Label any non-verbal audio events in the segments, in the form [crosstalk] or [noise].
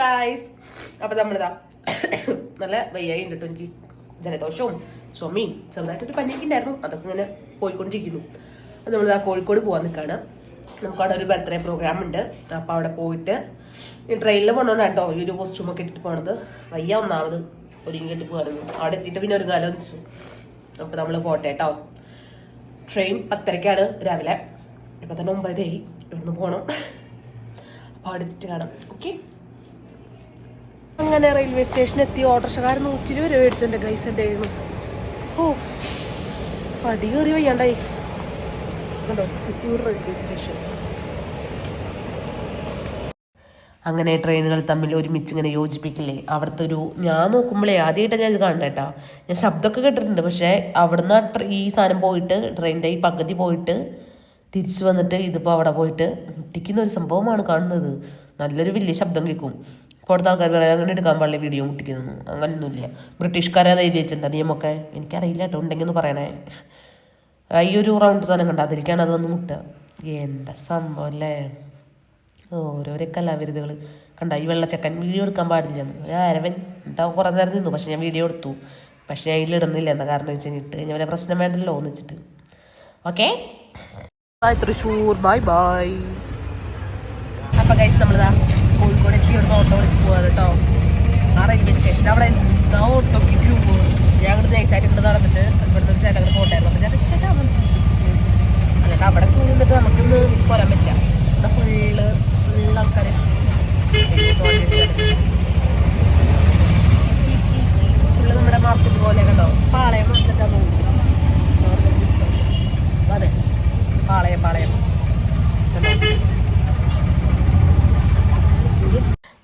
Guys അപ്പൊ നമ്മളിതാ നല്ല വയ്യായി ഉണ്ട് എനിക്ക് ജലദോഷവും ചുമയും ചെറുതായിട്ടൊരു പനിയൊക്കെ ഉണ്ടായിരുന്നു അതൊക്കെ ഇങ്ങനെ പോയിക്കൊണ്ടിരിക്കുന്നു. അപ്പൊ നമ്മളിതാ കോഴിക്കോട് പോകാൻ നിൽക്കുകയാണ് നമുക്ക് അവിടെ ഒരു ബർത്ത്ഡേ പ്രോഗ്രാം ഉണ്ട് അപ്പൊ അവിടെ പോയിട്ട് ഈ ട്രെയിനിൽ പോകണോണ്ട് കേട്ടോ ഈ ഒരു കോസ്റ്റ്യൂമൊക്കെ ഇട്ടിട്ട് പോണത്. വയ്യ ഒന്നാമത് ഒരുങ്ങിയിട്ട് പോകാനൊന്നും അവിടെ എത്തിയിട്ട് പിന്നെ ഒരു കാലം വെച്ചു. അപ്പൊ നമ്മൾ പോട്ടെ കേട്ടോ ട്രെയിൻ പത്തരക്കാണ് രാവിലെ. ഇപ്പൊ തന്നെ ഒമ്പതരയായി. ഇവിടുന്ന് പോകണം അപ്പോൾ അവിടെ എത്തിയിട്ട് കാണാം. ഓക്കെ അങ്ങനെ റെയിൽവേ സ്റ്റേഷനിൽ എത്തി. ഓട്ടോറിക്ഷക്കാരൻ നൂറ്റി ഇരുപത് രൂപ മേടിച്ചു എന്റെ ഗൈസ് എന്റെ ആയിരുന്നു ഓ പടി കയറി വയ്യാണ്ടായി. റെയിൽവേ സ്റ്റേഷൻ അങ്ങനെ ട്രെയിനുകൾ തമ്മിൽ ഒരുമിച്ച് ഇങ്ങനെ യോജിപ്പിക്കില്ലേ? അവിടുത്തെ ഒരു ഞാൻ നോക്കുമ്പോഴേ ആദ്യമായിട്ടാണ് ഞാൻ ഇത് കാണണ്ട കേട്ടോ ഞാൻ ശബ്ദമൊക്കെ കേട്ടിട്ടുണ്ട്. പക്ഷേ അവിടുന്ന് ഈ സാധനം പോയിട്ട് ട്രെയിനിന്റെ ഈ പകുതി പോയിട്ട് തിരിച്ചു വന്നിട്ട് ഇതിപ്പോൾ അവിടെ പോയിട്ട് മുട്ടിക്കുന്ന ഒരു സംഭവമാണ് കാണുന്നത്. നല്ലൊരു വലിയ ശബ്ദം കേൾക്കും. അവിടുത്തെ ആൾക്കാർ പറയാം അങ്ങനെ എടുക്കാൻ പാടില്ല വീഡിയോ മുട്ടിക്കുന്നു അങ്ങനെയൊന്നുമില്ല ബ്രിട്ടീഷുകാരത് അത് എഴുതി വെച്ചിട്ടുണ്ട് നിയമമൊക്കെ എനിക്കറിയില്ല കേട്ടോ ഉണ്ടെങ്കിൽ ഒന്ന് പറയണേ ഈ ഒരു റൗണ്ട് സാധനം കണ്ട? അതിലേക്കാണ് അത് വന്ന് മുട്ടുക. എന്താ സംഭവം അല്ലേ? ഓരോരോ കലാവിരുതുകൾ കണ്ട? ഈ വെള്ളച്ചക്കൻ വീഡിയോ എടുക്കാൻ പാടില്ലെന്ന്. ഒരു അരവൻ ഉണ്ടാവും കുറേ നേരം നിന്നു പക്ഷെ ഞാൻ വീഡിയോ എടുത്തു. പക്ഷെ ഞാൻ ഇടുന്നില്ല. എന്താ കാരണം വെച്ച് കഴിഞ്ഞിട്ട് കഴിഞ്ഞാൽ വല്ല പ്രശ്നം വേണ്ടല്ലോ എന്ന് വെച്ചിട്ട്. Okay? Bye Thrissur bye bye. അപ്പം കഴിച്ച് നമ്മളിതാ കോഴിക്കോട് എത്തി ഇവിടുന്ന് ഓട്ടോ വിളിച്ച് പോവാ കേട്ടോ. ആ റെയിൽവേ സ്റ്റേഷൻ അവിടെ എന്താ ഓട്ടോക്ക് ക്യൂ ഞാൻ ഇവിടെ ദേശമായിട്ട് ഇവിടെ നടന്നിട്ട് ഇവിടുത്തെ ഒരു ചേട്ടൻ പോട്ടായിരുന്നു അപ്പോൾ ചേട്ടൻ ചേട്ടാ അല്ലാണ്ട് അവിടെ ക്യൂ നിന്നിട്ട് നമുക്കിന്ന് പോരാൻ പറ്റില്ല. ഇവിടെ ഫുള്ള് ഫുള്ള് ആൾക്കാർ ഫുള്ള് നമ്മുടെ മാർക്കറ്റ് പോലെ കണ്ടോ? പാളയം മാർക്കറ്റാ തോന്നുന്നു അതെ പാളയം പാളയം കണ്ടോ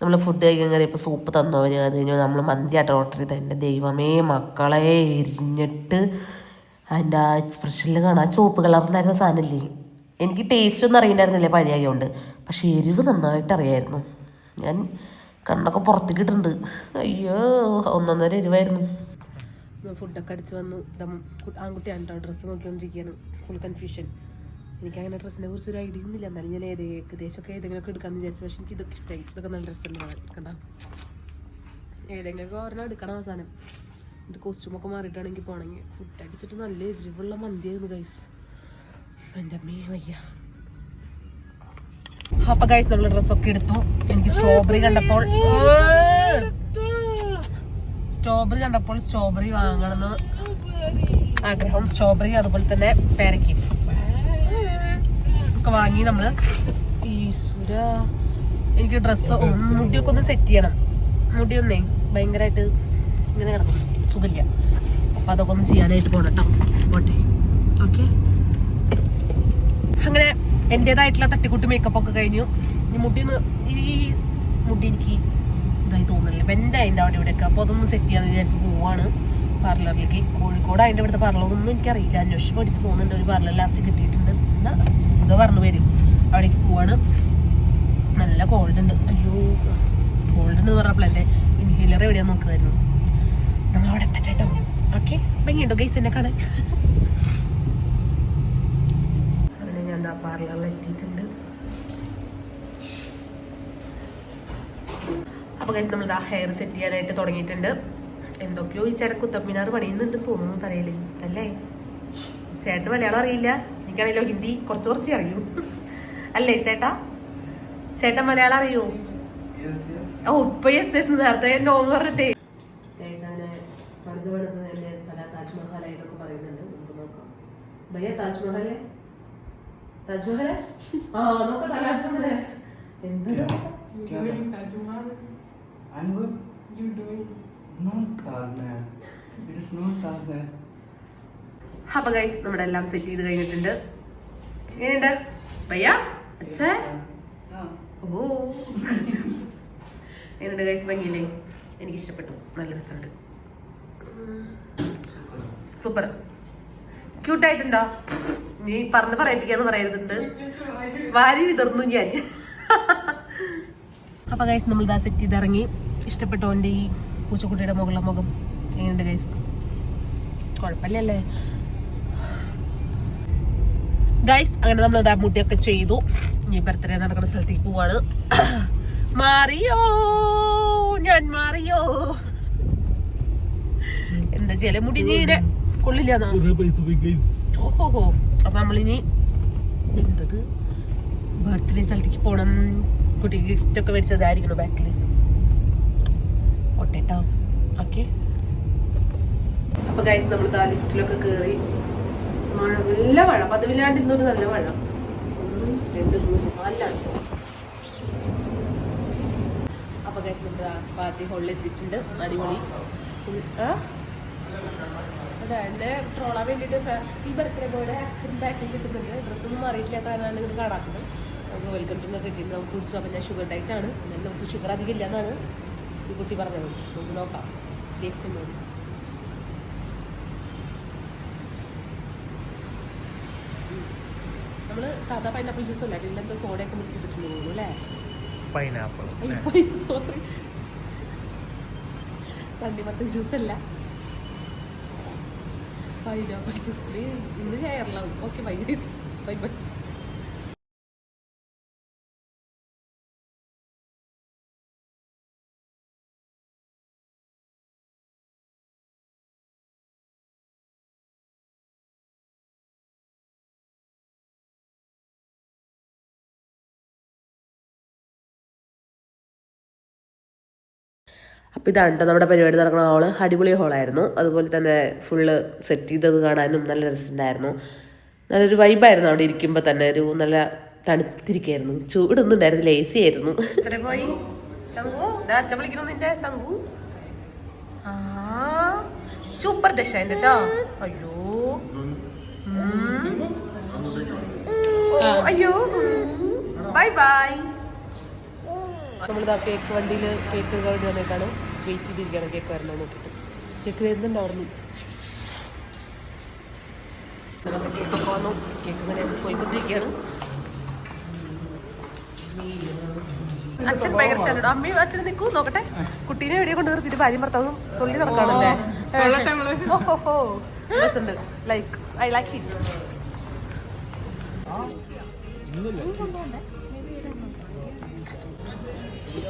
നമ്മൾ ഫുഡ് കഴിക്കാൻ കയറിയപ്പോൾ സൂപ്പ് തന്നവന് അത് കഴിഞ്ഞ് നമ്മൾ മന്തിയായിട്ട് ഓർഡർ ചെയ്ത് എന്റെ ദൈവമേ മക്കളെ എരിഞ്ഞിട്ട് അതിന്റെ ആ എക്സ്പ്രഷനിൽ കാണാം. ആ ചുവപ്പ് കളറിനായിരുന്ന സാധനമില്ലേ? എനിക്ക് ടേസ്റ്റ് ഒന്നും അറിയണ്ടായിരുന്നില്ല പനിയായതുകൊണ്ട് പക്ഷേ എരിവ് നന്നായിട്ട് അറിയായിരുന്നു. ഞാൻ കണ്ണൊക്കെ പുറത്തേക്ക് ഇട്ടിട്ടുണ്ട് അയ്യോ ഒന്നൊന്നര എരിവായിരുന്നു. ഫുഡൊക്കെ അടിച്ച് വന്ന് ആൺകുട്ടിയാണ് കേട്ടോ ഡ്രസ്സ് നോക്കിക്കൊണ്ടിരിക്കുകയാണ് ഫുൾ കൺഫ്യൂഷൻ എനിക്ക് അങ്ങനെ ഡ്രസ്സിനെ കുറിച്ച് ഒരു ഐഡിയ ഒന്നുമില്ല. എന്നാലും ഞാൻ ഏത് ഏകദേശമൊക്കെ ഏതെങ്കിലുമൊക്കെ എടുക്കാമെന്ന് വിചാരിച്ചു. പക്ഷെ എനിക്ക് ഇതൊക്കെ ഇഷ്ടമായി ഇതൊക്കെ നല്ല ഡ്രസ്സുണ്ട് കണ്ട? ഏതെങ്കിലുമൊക്കെ ഒരെണ്ണം എടുക്കണം അവസാനം. എന്റെ കോസ്റ്റ്യൂമൊക്കെ മാറിയിട്ടാണെങ്കിൽ പോകണമെങ്കിൽ ഫുഡ് അടിച്ചിട്ട് നല്ല എരിവുള്ള മന്തിയായിരുന്നു ഗൈസ് എന്റെ അമ്മേ വയ്യ. അപ്പൊ ഗൈസ് നമ്മൾ ഡ്രസ്സൊക്കെ എടുത്തു. എനിക്ക് സ്ട്രോബെറി കണ്ടപ്പോൾ സ്ട്രോബെറി കണ്ടപ്പോൾ സ്ട്രോബെറി വാങ്ങണമെന്ന് ആഗ്രഹം സ്ട്രോബെറി അതുപോലെ തന്നെ പേരയ്ക്കും ഒക്കെ വാങ്ങി നമ്മൾ ഈശ്വര എനിക്ക് ഡ്രസ്സ് മുടിയൊക്കെ ഒന്ന് സെറ്റ് ചെയ്യണം. മുടിയൊന്നേ ഭയങ്കരമായിട്ട് ഇങ്ങനെ കിടക്കും. സുഖമില്ല. അപ്പൊ അതൊക്കെ ഒന്ന് ചെയ്യാനായിട്ട് പോണട്ടോ പോട്ടെ. ഓക്കെ. അങ്ങനെ എന്റെതായിട്ടുള്ള തട്ടിക്കുട്ടി മേക്കപ്പ് ഒക്കെ കഴിഞ്ഞു. മുടി ഒന്ന് ഈ മുടി എനിക്ക് ഇതായി തോന്നുന്നില്ല. ബെൻഡ് അതിന്റെ അവിടെ ഇവിടെയൊക്കെ. അപ്പോൾ അതൊന്ന് സെറ്റ് ചെയ്യാന്ന് വിചാരിച്ച് പോവാണ്. പാർലറിലേക്ക് കോഴിക്കോട്. അതിന്റെ ഇവിടുത്തെ പാർലറൊന്നും എനിക്കറിയില്ല. അന്വേഷിച്ച് പഠിച്ച് പോകുന്നുണ്ട്. ഒരു പാർലർ ലാസ്റ്റ് കിട്ടിയിട്ടുണ്ട്. എന്നാൽ എന്തോ പറഞ്ഞു വരും. അവിടേക്ക് പോവാണ്. നല്ല കോൾഡ് ഉണ്ട്. അയ്യോ കോൾഡ് എന്ന് പറഞ്ഞപ്പോൾ എന്റെ ഇൻഹീലർ എവിടെയാണ് നോക്കുമായിരുന്നു നമ്മൾ അവിടെ എത്തട്ടെ ഓക്കെ ഭംഗിയുണ്ടോ ഗൈസ് എന്നെ കാണാൻ? അങ്ങനെ ഞാൻ എന്താ പാർലറിൽ എത്തിയിട്ടുണ്ട്. അപ്പോൾ ഗൈസ് നമ്മൾ ഇതാ ഹെയർ സെറ്റ് ചെയ്യാനായിട്ട് തുടങ്ങിയിട്ടുണ്ട്. എന്തൊക്കെയോ ഈ ചേട്ടൻ കുത്തമ്മിനാറ് പണിയുന്നുണ്ട് തോന്നുന്നു തലയിൽ. അല്ലേ? ചേട്ടന് മലയാളം അറിയില്ല. എനിക്കാണല്ലോ ഹിന്ദി കുറച്ച് കുറച്ച് അറിയൂ. അല്ലേ ചേട്ടാ? ചേട്ടൻ മലയാളം അറിയോ? ഓ ഇപ്പൊ യെസ് യെസ് നേരത്തെ നോ എന്ന് പറഞ്ഞിട്ടേ. പണിത് പണിത് എന്റെ തല താജ്മഹലായിട്ടൊക്കെ പറയുന്നുണ്ട്. നമുക്ക് നോക്കാം. ഭയ്യ താജ്മഹലേ? താജ്മഹലേ? ആ നോക്ക തലാട്ടുന്നേ എന്താ Doing It is not Taj Mahal. അപ്പൊ ഗൈസ് നമ്മുടെ എല്ലാം സെറ്റ് ചെയ്ത് കഴിഞ്ഞിട്ടുണ്ട്. എങ്ങനെയുണ്ട്? പയ്യ അച്ഛേ. ഓ. എങ്ങനെയുണ്ട് ഗൈസ് ഭംഗിയില്ലേ? എനിക്ക് ഇഷ്ടപ്പെട്ടു. നല്ല രസമുണ്ട്. സൂപ്പർ. ക്യൂട്ടായിട്ടുണ്ടോ നീ പറഞ്ഞ് പറയിപ്പിക്കാന്ന് പറയുന്നുണ്ട് വാരി വിതർന്നു ഞാൻ. അപ്പൊ ഗൈസ് നമ്മൾ ഇതാ സെറ്റ് ചെയ്ത് ഇറങ്ങി ഇഷ്ടപ്പെട്ടോ എന്റെ ഈ പൂച്ചക്കുട്ടിയുടെ മുകളിലെ മുഖം എങ്ങനെയുണ്ട് ഗൈസ് കുഴപ്പമില്ലല്ലേ? ഗൈസ് അങ്ങനെ നമ്മൾ ഇതാ മുടിയൊക്കെ ചെയ്തു. ഇനി ബർത്ത്ഡേ നടക്കുന്ന സ്ഥലത്തേക്ക് പോവാണ്. മാറിയോ? ഞാൻ മാറിയോ? എന്താ ചെയ്യലേ? മുടി കൊള്ളില്ല കൊള്ളില്ലാന്നോ ഓഹോ അപ്പൊ നമ്മളിനി എന്തത് ബർത്ത്ഡേ സ്ഥലത്തേക്ക് പോണം. കുട്ടിക്ക് ഗിഫ്റ്റ് ഒക്കെ മേടിച്ചതായിരിക്കണം ബാക്കിൽ ഒട്ടേട്ടോ ഓക്കെ. അപ്പോൾ ഗൈസ് നമ്മൾ ആ ലിഫ്റ്റിലൊക്കെ കയറി മഴ നല്ല മഴ. പതിവില്ലാണ്ട് ഇന്നൊരു നല്ല മഴ. ഒന്ന് രണ്ട് മൂന്ന് നാലാണ് അപ്പോൾ ഗൈസ് നമ്മൾ പാർട്ടി ഹോളിൽ എത്തിയിട്ടുണ്ട് അടിപൊളി? അതെ ട്രോളാൻ വേണ്ടിയിട്ട് ഈ ബർത്ത്ഡേ ബോയുടെ ആക്സിഡന്റ് ബാക്കിൽ കിട്ടുന്നുണ്ട് ഡ്രസ്സൊന്നും മാറിയിട്ടില്ലാത്ത കാരണമാണ് ഇത് കാണാത്തത്. നമുക്ക് വെൽക്കം ഡ്രിങ്ക് ഒക്കെ കിട്ടി നമുക്ക് കുടിച്ചു ഞാൻ ഷുഗർ ഡയറ്റ് ആണ്. എന്നാലും നമുക്ക് ഷുഗർ അധികം ഇല്ല എന്നാണ് ഈ കുട്ടി പറഞ്ഞത്. നമുക്ക് നോക്കാം. ടേസ്റ്റ് ഉണ്ടോ നമ്മൾ സാധാ പൈനാപ്പിൾ ജ്യൂസ് അല്ല? ഇതിലെന്താ സോഡയൊക്കെ മിക്സ് ചെയ്തിട്ടുണ്ട് തോന്നുന്നു അല്ലേ? പൈനാപ്പിൾ സോറി തണ്ണിമത്തൻ ജ്യൂസ് അല്ല. പൈനാപ്പിൾ ജ്യൂസ് ഇന്ന് ഞാൻ എറലാവും ഓക്കെ ബൈ ബൈ ബൈ അപ്പോൾ ഇതാണ് കേട്ടോ നമ്മുടെ പരിപാടി നടക്കുന്ന ഹോൾ അടിപൊളി ഹോളായിരുന്നു അതുപോലെ തന്നെ ഫുള്ള് സെറ്റ് ചെയ്തത് കാണാനും നല്ല രസമുണ്ടായിരുന്നു. നല്ലൊരു വൈബായിരുന്നു അവിടെ ഇരിക്കുമ്പോൾ തന്നെ ഒരു നല്ല തണുത്തിരിക്കായിരുന്നു. ചൂടൊന്നും ഉണ്ടായിരുന്നില്ല എ സി ആയിരുന്നു പോയി? സൂപ്പർ ദശ അയ്യോ. അയ്യോ. ബൈ ബൈ നമ്മളിതാ കേക്ക് വണ്ടിയിൽ കേക്ക് വേണ്ടി വന്നേക്കാണ് വെയിറ്റ് ചെയ്തിരിക്കുകയാണ്. കേക്ക് വരണം നോക്കിയിട്ട്. കേക്ക് വരുന്നുണ്ട് അവിടെ നിന്ന് കേക്കൊക്കെ വന്നു കേക്ക് ഇങ്ങനെ പോയിക്കൊണ്ടിരിക്കുകയാണ്. അച്ഛൻ ഭയങ്കര സ്റ്റാൻഡേർഡ് അമ്മയും അച്ഛനും നിൽക്കൂ നോക്കട്ടെ. കുട്ടീനെ എവിടെയോ കൊണ്ട് നിർത്തിയിട്ട് ഭാര്യ ഭർത്താവും സൊല്ലി നടക്കാണല്ലേ? ഓഹോ ലൈക്ക് ഐ ലൈക്ക് ഇറ്റ് ഇതായിരുന്നു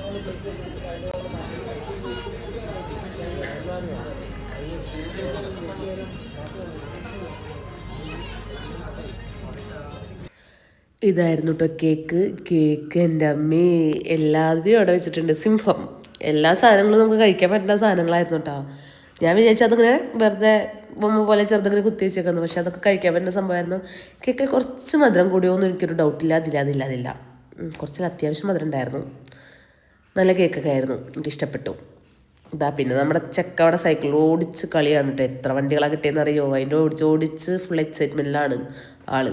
കേട്ടോ കേക്ക്. കേക്ക് എന്റെ അമ്മേ. എല്ലാവരും അവിടെ വെച്ചിട്ടുണ്ട്. സിംഹം. എല്ലാ സാധനങ്ങളും നമുക്ക് കഴിക്കാൻ പറ്റുന്ന സാധനങ്ങളായിരുന്നു കേട്ടോ ഞാൻ വിചാരിച്ചത് അതിങ്ങനെ വെറുതെ ബൊമ്മ പോലെ ചെറുതിങ്ങനെ കുത്തി വെച്ചേക്കുന്നു. പക്ഷെ അതൊക്കെ കഴിക്കാൻ പറ്റുന്ന സംഭവമായിരുന്നു. കേക്കിൽ കുറച്ച് മധുരം കൂടിയോ എന്ന് എനിക്കൊരു ഡൗട്ടില്ല അതില്ല അതില്ല അതില്ല. കുറച്ചിൽ കുറച്ച് അത്യാവശ്യം മധുരം ഉണ്ടായിരുന്നു. നല്ല കേക്കൊക്കെ ആയിരുന്നു എനിക്ക് ഇഷ്ടപ്പെട്ടു ഇതാ പിന്നെ നമ്മുടെ ചെക്ക അവിടെ സൈക്കിൾ ഓടിച്ച് കളിയാണ് കേട്ടോ എത്ര വണ്ടികളാണ് കിട്ടിയെന്ന് അറിയോ അതിന്റെ ഓടിച്ച് ഓടിച്ച് ഫുൾ എക്സൈറ്റ്മെന്റിലാണ് ആൾ.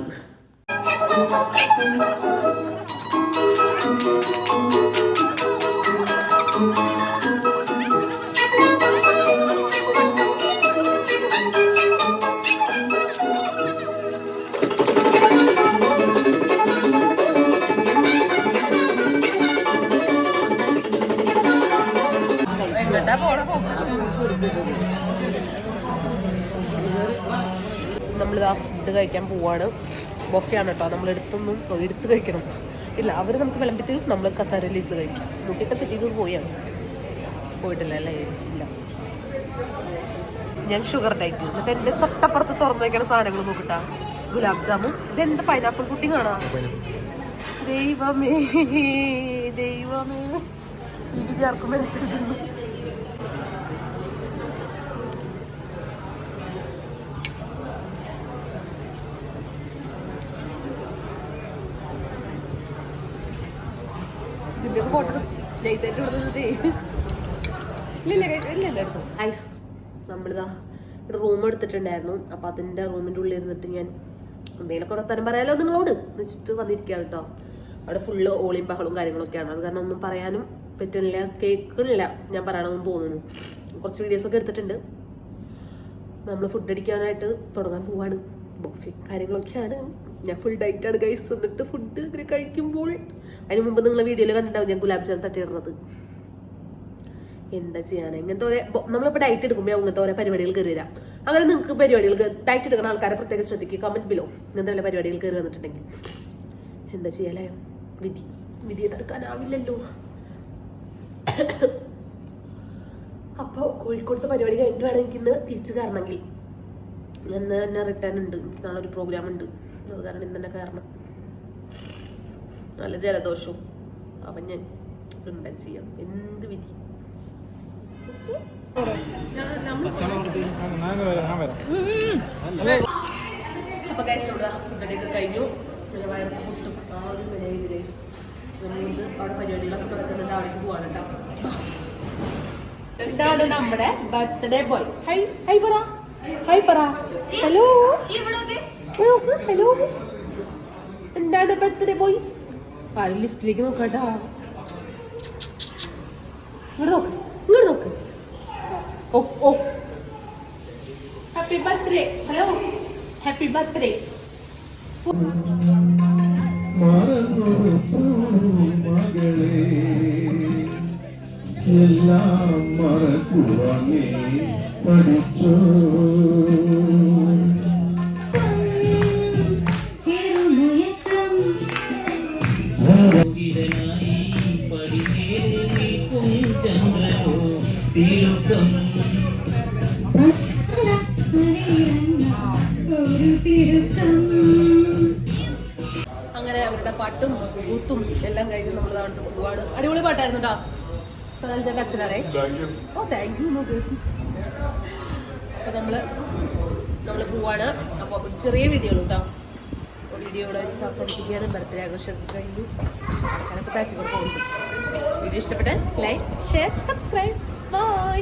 Thank പോണ നമ്മളിതാ ഫുഡ് കഴിക്കാൻ പോവാണ്. ബൊഫയാണ് കേട്ടോ നമ്മൾ എടുത്തൊന്നും എടുത്ത് കഴിക്കണം. ഇല്ല അവർ നമുക്ക് വിളമ്പി തരും നമ്മൾ കസാരയിൽ ഇരുന്ന് കഴിക്കും. സെറ്റ് ചെയ്ത് പോയാണ്. പോയിട്ടില്ല അല്ലേ? ഇല്ല. ഞാൻ ഷുഗർ ഡയറ്റ് എന്നിട്ട് എന്റെ തൊട്ടപ്പുറത്ത് തുറന്നു വയ്ക്കണ സാധനങ്ങൾ നോക്കിട്ടാ. ഗുലാബ് ജാമുൻ. ഇതെന്ത് പൈനാപ്പിൾ കുട്ടി കാണാ? ദൈവമേ ദൈവമേ. ഇത് വിദ്യാർക്കും വരത്തിരുന്നു ഇതിന്റെ ഫോട്ടോ നൈസായിട്ട് കൊടുത്തതേ ഇല്ല ഇല്ല ഇല്ല എടുത്തു ഐസ് നമ്മളിതാ റൂം എടുത്തിട്ടുണ്ടായിരുന്നു. അപ്പം അതിന്റെ റൂമിന്റെ ഉള്ളിൽ ഇരുന്നിട്ട് ഞാൻ എന്തെങ്കിലുമൊക്കെ തരം പറയാലോ നിങ്ങളോട് വെച്ചിട്ട് വന്നിരിക്കുകയാണ് കേട്ടോ അവിടെ ഫുള്ള് ഓളിയും ബഹളും കാര്യങ്ങളൊക്കെയാണ്. അത് കാരണം ഒന്നും പറയാനും പറ്റുന്നില്ല കേൾക്കണില്ല ഞാൻ പറയണമെന്ന് തോന്നുന്നു. കുറച്ച് വീഡിയോസ് ഒക്കെ എടുത്തിട്ടുണ്ട്. നമ്മൾ ഫുഡ് അടിക്കാനായിട്ട് തുടങ്ങാൻ പോവാണ്. ബോഫി കാര്യങ്ങളൊക്കെയാണ്. ഞാൻ ഫുൾ ഡയറ്റ് ആണ് ഗൈസ് എന്നിട്ട് ഫുഡ് ഇങ്ങനെ കഴിക്കുമ്പോൾ അതിന് മുമ്പ് നിങ്ങൾ വീഡിയോയിൽ കണ്ടിട്ടുണ്ടാവും ഞാൻ ഗുലാബ് ജാം തട്ടിയിടുന്നത്. എന്താ ചെയ്യാൻ ഇങ്ങനത്തെ ഓരോ നമ്മളിപ്പോൾ ഡയറ്റ് എടുക്കുമ്പോൾ അങ്ങനത്തെ ഓരോ പരിപാടികൾ കയറി വരാം. അങ്ങനെ നിങ്ങൾക്ക് പരിപാടികൾ ഡയറ്റ് എടുക്കുന്ന ആൾക്കാരെ പ്രത്യേകം ശ്രദ്ധിക്കുക കമന്റ് ബിലോ ഇങ്ങനത്തെ വല്ല പരിപാടികൾ കയറി വന്നിട്ടുണ്ടെങ്കിൽ. എന്താ ചെയ്യാലേ വിധി വിധിയെ തടുക്കാനാവില്ലല്ലോ. [coughs] അപ്പോൾ കോഴിക്കോടത്തെ പരിപാടി കഴിഞ്ഞിട്ട് വേണം എനിക്ക് ഇന്ന് തിരിച്ചു കയറണമെങ്കിൽ. ഇന്ന് തന്നെ റിട്ടേൺ ഉണ്ട്. എനിക്ക് നാളെ ഒരു പ്രോഗ്രാം ഉണ്ട്. അത് കാരണം ഇന്ന് തന്നെ കയറണം നല്ല ജലദോഷവും. അവൻ ഞാൻ എന്താ ചെയ്യാം. എന്ത് വിധി? അപ്പൊ ഫുഡൊക്കെ കഴിഞ്ഞു. പിന്നെ വയറൊക്കെ പൊട്ടും ആ ഒരു നിലയിൽ ഗൈസ് അവിടെ പരിപാടികളൊക്കെ നടക്കുന്നുണ്ട്. അവിടേക്ക് പോവാണ് നമ്മുടെ ബർത്ത്ഡേ ബോയ് ഹൈ ഹൈ പറ. ഹൈ പറ ഹലോ ഹലോ എന്താണ് ബർത്ത്ഡേ പോയി ആരും ലിഫ്റ്റിലേക്ക് നോക്കാട്ടാ ഇങ്ങോട്ട് നോക്ക്. ഇങ്ങോട്ട് നോക്ക്. ഓ ഓ. Happy birthday hello happy birthday മകളെ. എല്ലാം മറക്കുവാൻ നീ പഠിച്ചോ? അങ്ങനെ അവരുടെ പാട്ടും കൂത്തും എല്ലാം കഴിഞ്ഞ് നമ്മൾ അവിടെ പോവാണ് അടിപൊളി പാട്ടായിരുന്നു കേട്ടോ അച്ഛനാണേ ഓ താങ്ക് യു നോക്ക് അപ്പൊ നമ്മൾ നമ്മൾ പോവാണ്. അപ്പൊ ഒരു ചെറിയ വീഡിയോ കേട്ടോ വീഡിയോ ഇവിടെ വെച്ച് അവസാനിപ്പിക്കുകയാണ്. ബർത്ത്ഡേ ആഘോഷം കഴിഞ്ഞു. വീഡിയോ ഇഷ്ടപ്പെട്ടാൽ ലൈക്ക് ഷെയർ സബ്സ്ക്രൈബ് ബൈ